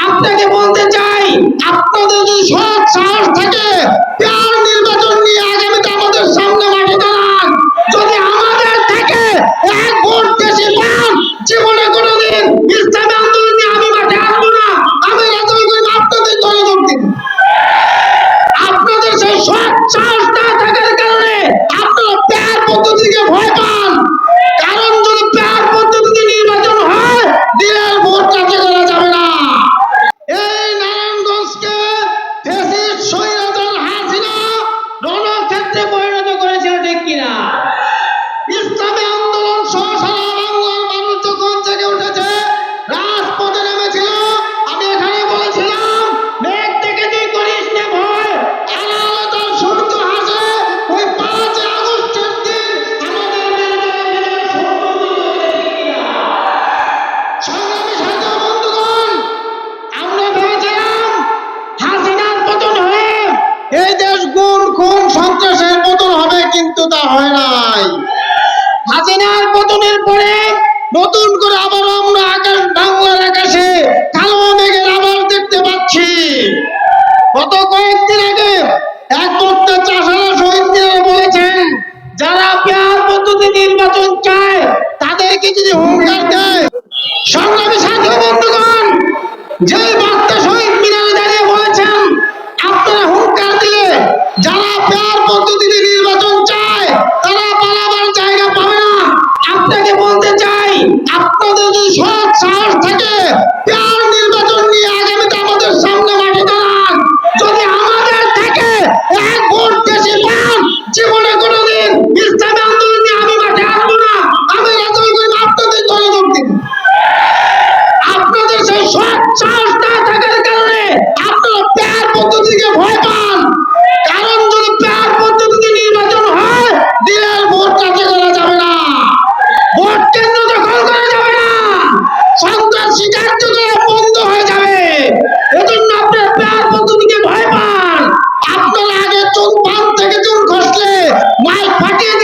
আপনাকে বলতে চাই আপনাদের যদি সৎ সাহস থাকে ক্ষমতা হয় নাই। হাসিনার পতনের পরে নতুন করে আবার আমরা আকাশ, বাংলার আকাশে কালো মেঘের আবার দেখতে পাচ্ছি। গত কয়েকদিন আগে এক বক্তা চাষারা শহীদদের বলেছেন, যারা পেয়ার পদ্ধতি নির্বাচন চায়, তাদেরকে যদি হুঙ্কার দেয়, সংগ্রামী সাথে বন্ধুগণ, যে বার্তা শহীদ মিনারে দাঁড়িয়ে বলেছেন, আপনারা হুঙ্কার দিলে যারা পেয়ার পদ্ধতি আপনাদের যদি সৎ সাহস থাকে আন্দোলন বন্ধ হয়ে যাবে। এজন্য আপনার প্যার পদ্ধতিকে ভয় পান। আপনারা আগে চোখ পান থেকে চোখ ঘষলে মাইক ফাটিয়ে